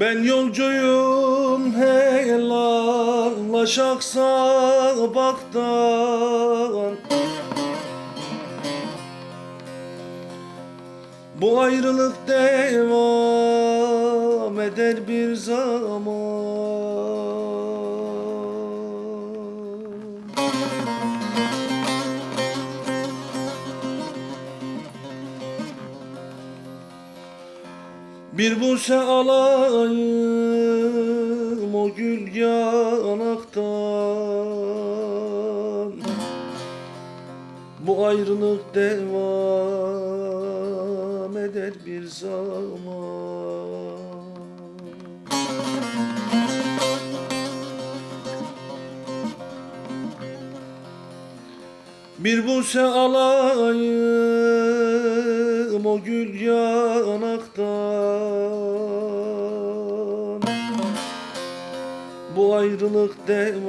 Ben yolcuyum helallaşaksa baktan. Bu ayrılık devam yanaktan Bu ayrılık devam eder bir zaman. Bir buse alayım o gül yanaktan Ayrılık devam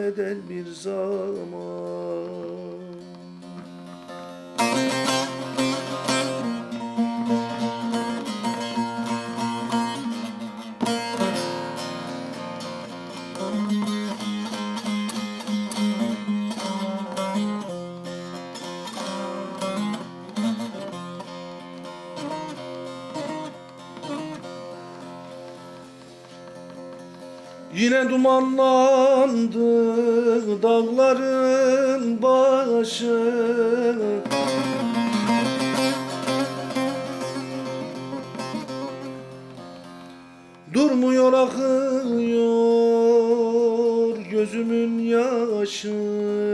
eder bir zaman Yine dumanlandı dağların başı. Durmuyor akıyor gözümün yaşı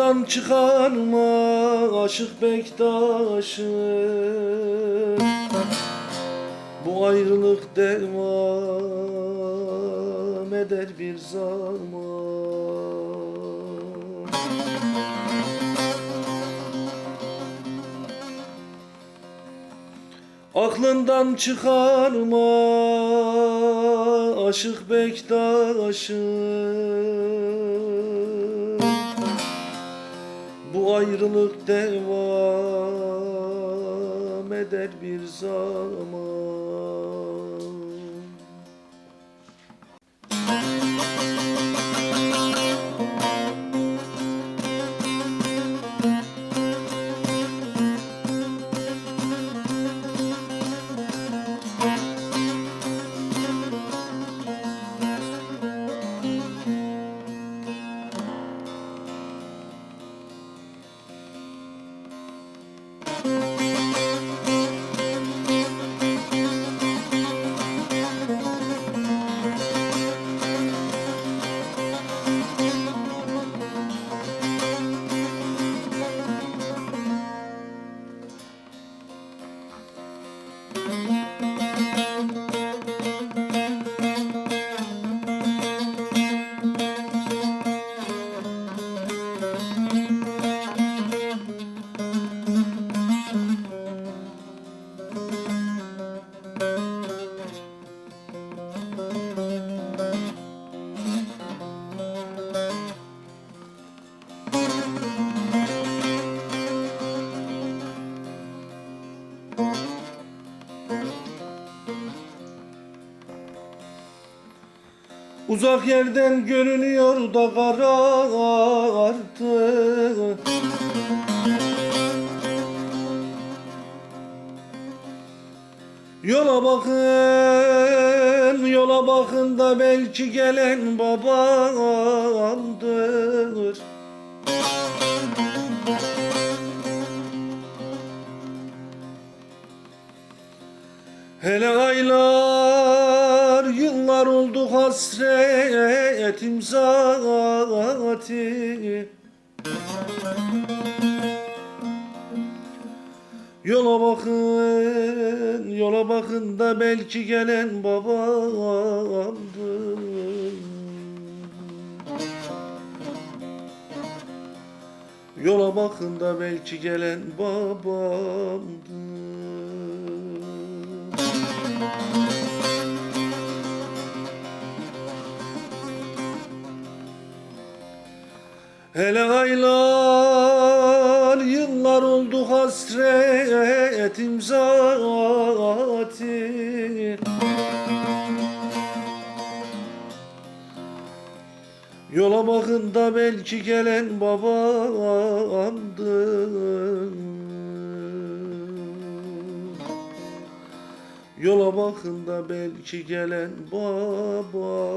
Aklından çıkarma aşık bektaşım Bu ayrılık devam eder bir zaman. Aklından çıkarma aşık bektaşım Ayrılık devam eder bir zaman Uzak yerden görünüyor da karartı Yola bakın, yola bakın da belki gelen babamdır Hele aylar, hasretim zati Yola bakın, yola bakın da belki gelen babamdır. Yola bakın da belki gelen babamdır. Hele aylar yıllar oldu hasretim zaten Yola bakın da belki gelen babamdır. Yola bakın da belki gelen babamdır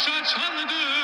Barış'a çaldı.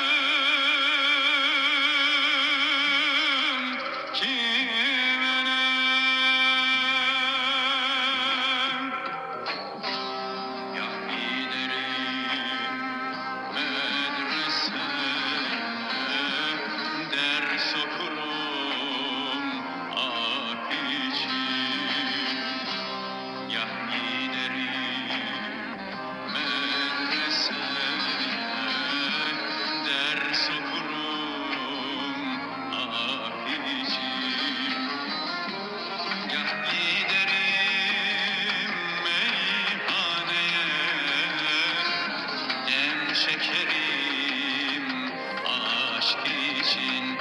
Aşk için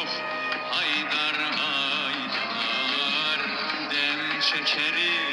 Of Haydar Haydar Dem şekerim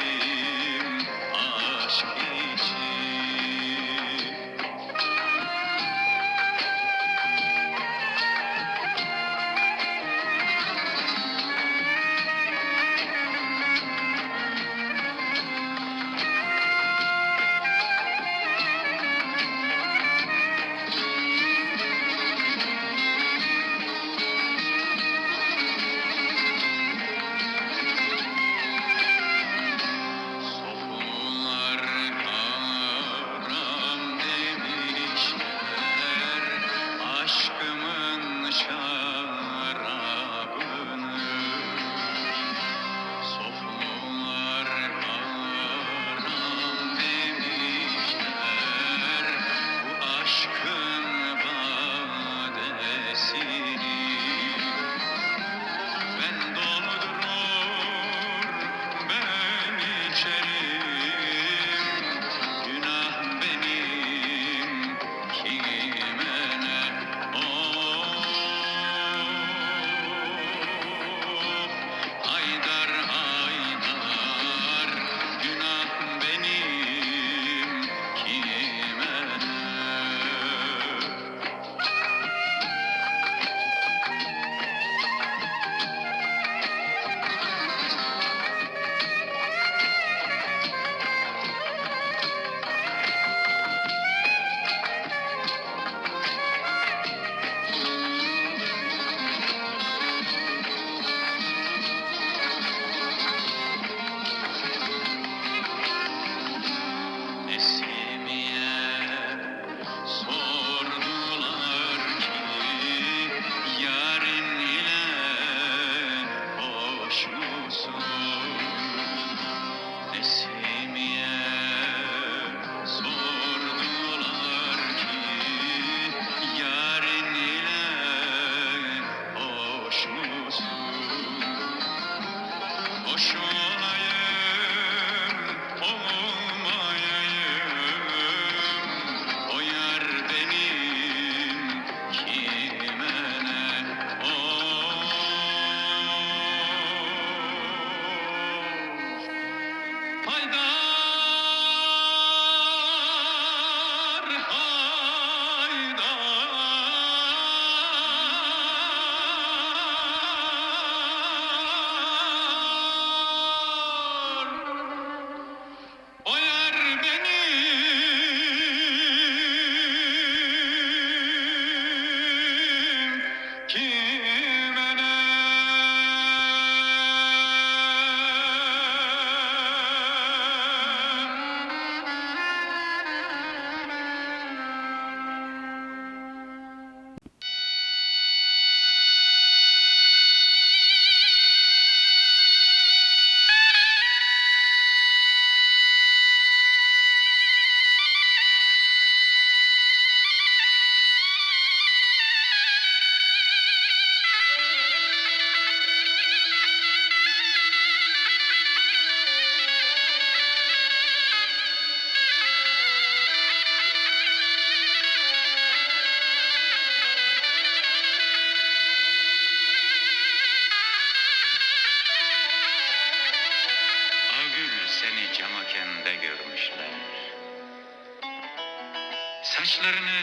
Saçlarını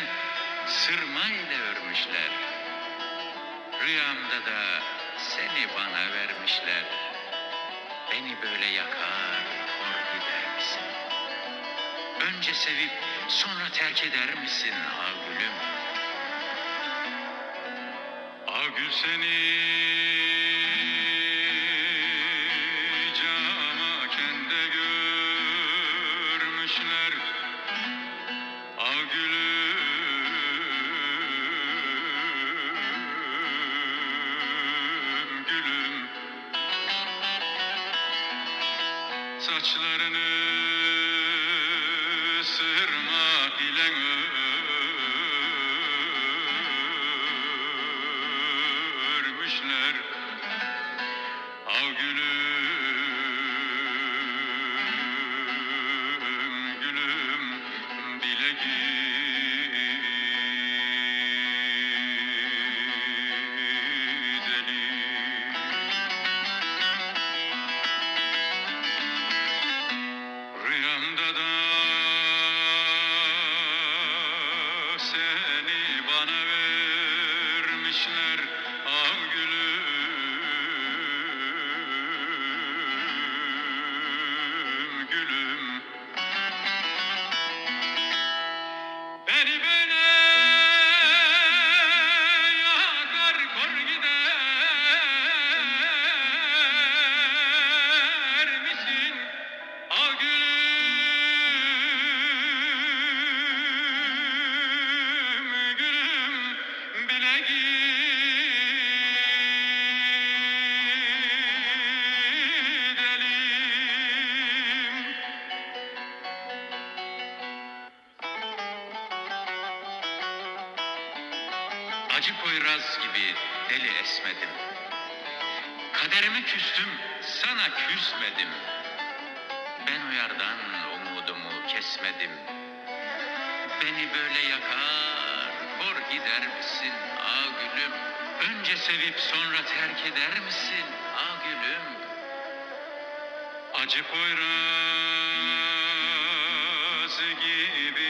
sırmayla örmüşler. Rüyamda da seni bana vermişler. Beni böyle yakar, hor gider misin? Önce sevip sonra terk eder misin ah gülüm? Ah seni Saçlarını sırma gibi deli esmedim. Kaderime küstüm, sana küsmedim. Ben o yardan umudumu kesmedim. Beni böyle yakar, hor gider misin ah gülüm? Önce sevip sonra terk eder misin ah gülüm? Acı Poyraz gibi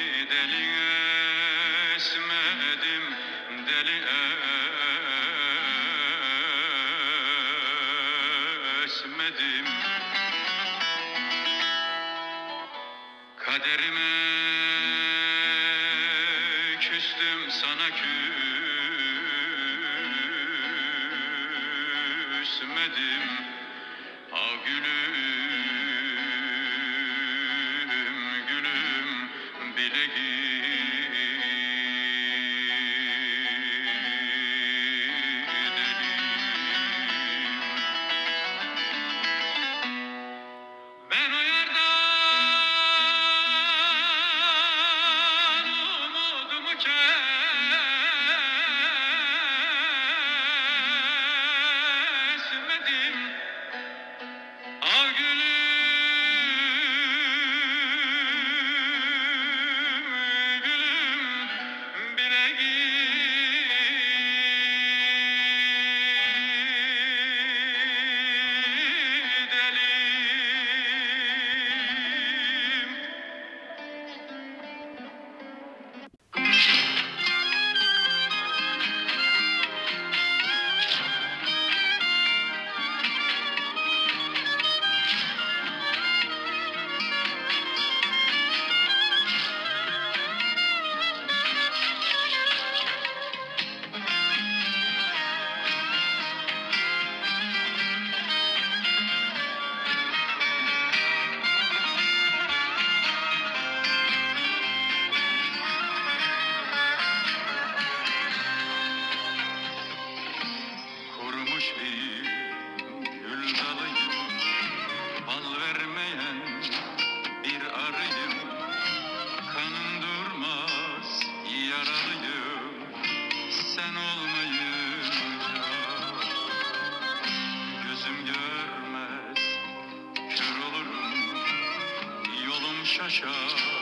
Russia.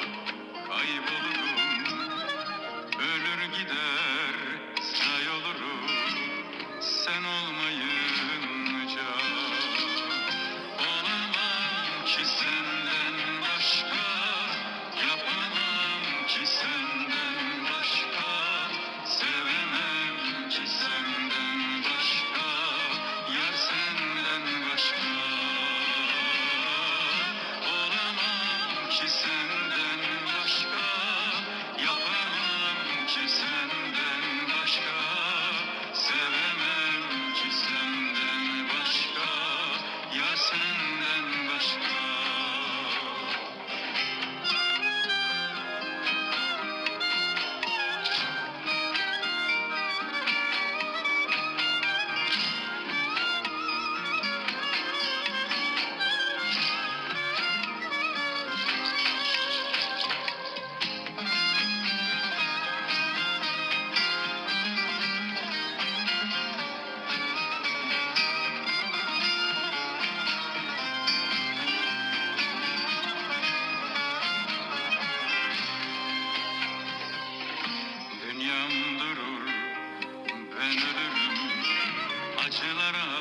Acılara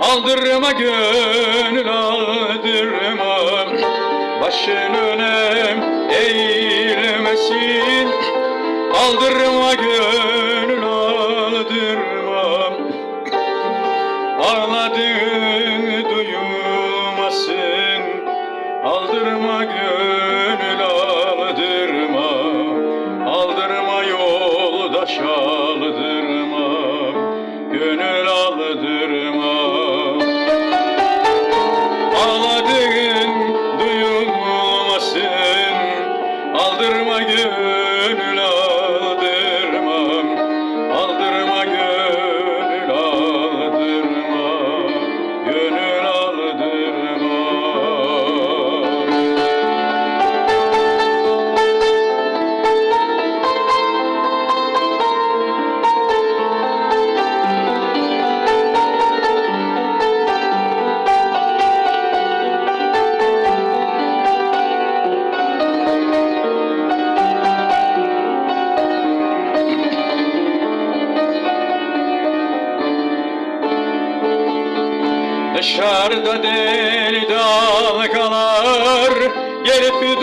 Aldırma gönül aldırma Başın önem eğilmesin. Aldırma gönül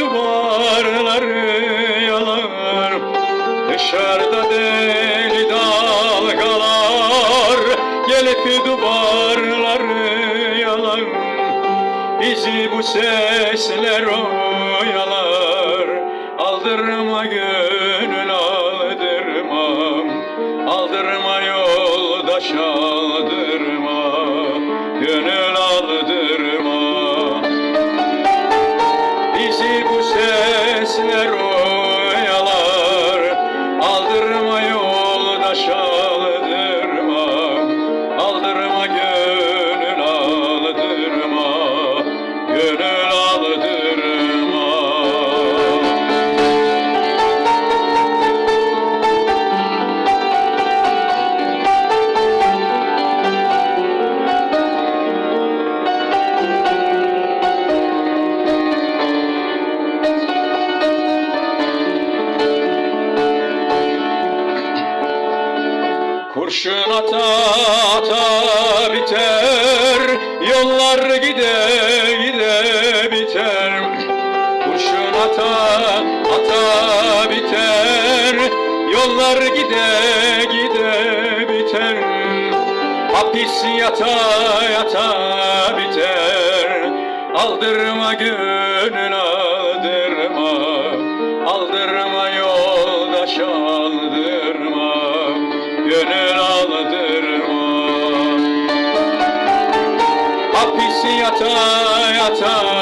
duvarları yalar. Dışarıda deli dalgalar Gelip duvarları yalar. Bizi bu sesler oyalar. Aldırma gönül aldırma Aldırma yoldaşa Atai, Atai.